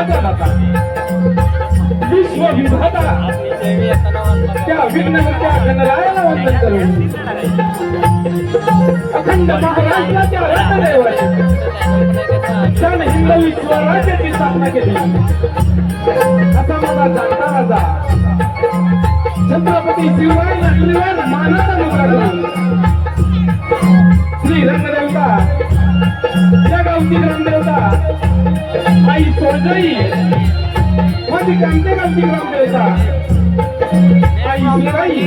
अखंड विश्व विधाता त्या विघ्नहत्या गणरायाला वंदन करू अखंड महाराष्ट्राच्या रत्नदेवाची क्षण हिंदवी स्वराज्याची स्थापना केली. असा मला जाणता राजा. छत्रपती शिवराय शिवराय मानाचा मुलगा श्री रंगदेवता. सोजई माझी कांते गावची ग्रामदेवता आई शिवराई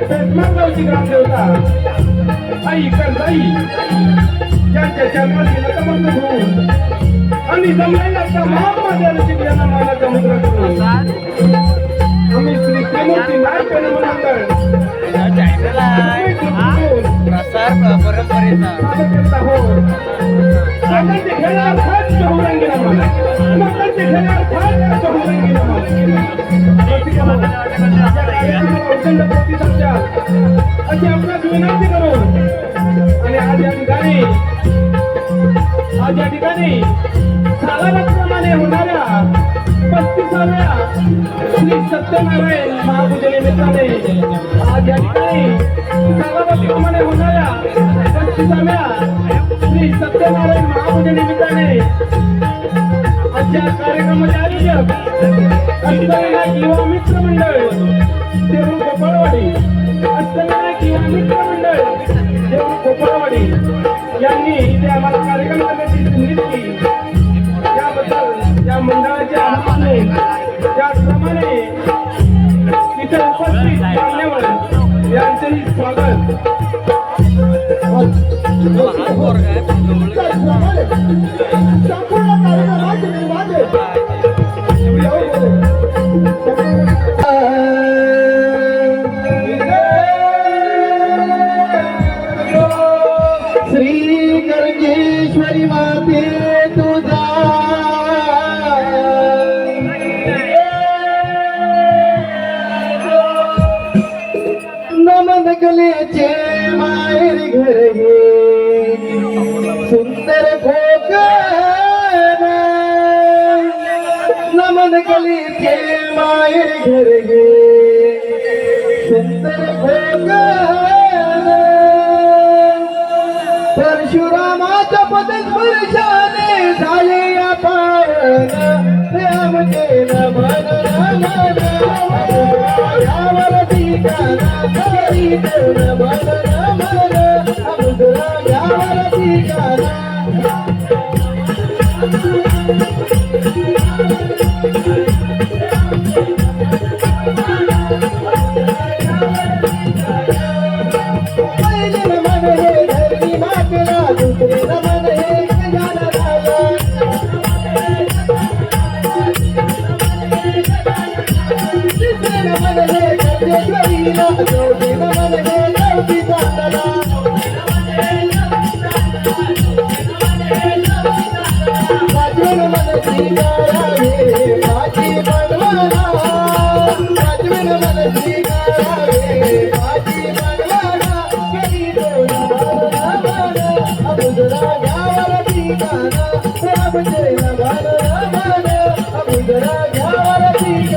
पेटमान गावची ग्रामदेवता आई कर्जाई यांच्या चरणाची नतमस्तक होऊन आणि जमलेल्या त्या महात्मा यांना मानाचा मुद्रा करून आम्ही श्री त्रिमूर्ती नायक परंपरेचा. सादर करत आहोत सागरचे खेळार फार चहुरंगी अशी आपणास विनंती करून आणि आज या ठिकाणी आज या ठिकाणी सालाबादप्रमाणे होणाऱ्या पस्तीसाव्या श्री सत्यनारायण महापूजनिमित्ताने आज या ठिकाणी सालाबादप्रमाणे होणाऱ्या पस्तीसाव्या श्री सत्यनारायण महापूजनिमित्ताने आजच्या कार्यक्रमाचे आयोजक अष्टविनायक युवा मित्र मंडळ देऊळ गोपाळवाडी अष्टविनायक युवा मित्र मंडळ देऊळ गोपाळवाडी यांनी इथे आम्हाला कार्यक्रम करण्याची संधी दिली त्याबद्दल या मंडळाच्या आवाने त्याचप्रमाणे इथे उपस्थित मान्यवर यांचेही स्वागत माहेर घर हे सुंदर कोकण नमन कलेचे माहेर घर हे सुंदर कोकण परशुरामाच्या पदस्पर्शाने झाले या पावन. रामचे नमन नमन यावरती काना हरी Oh. ಜಯ ಭಾರತೀಯ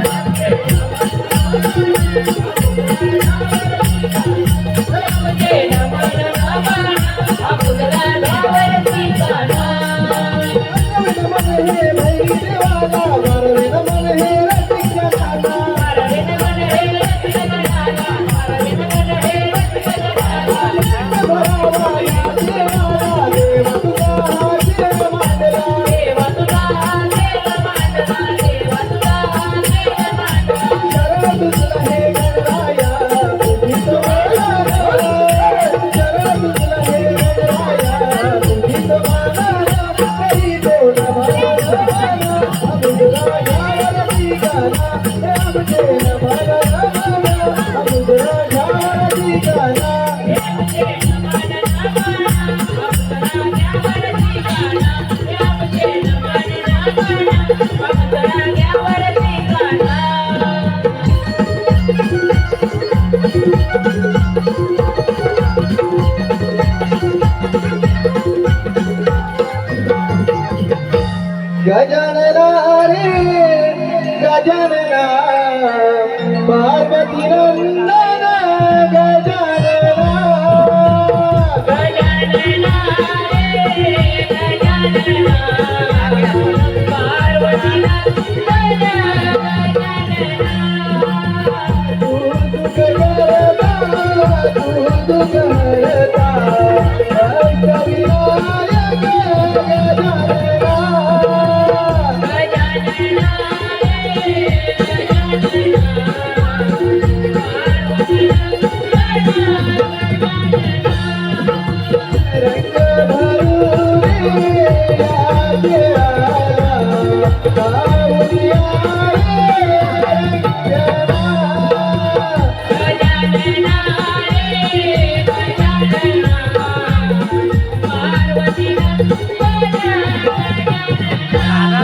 गजानना रे गजानन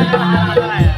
ない。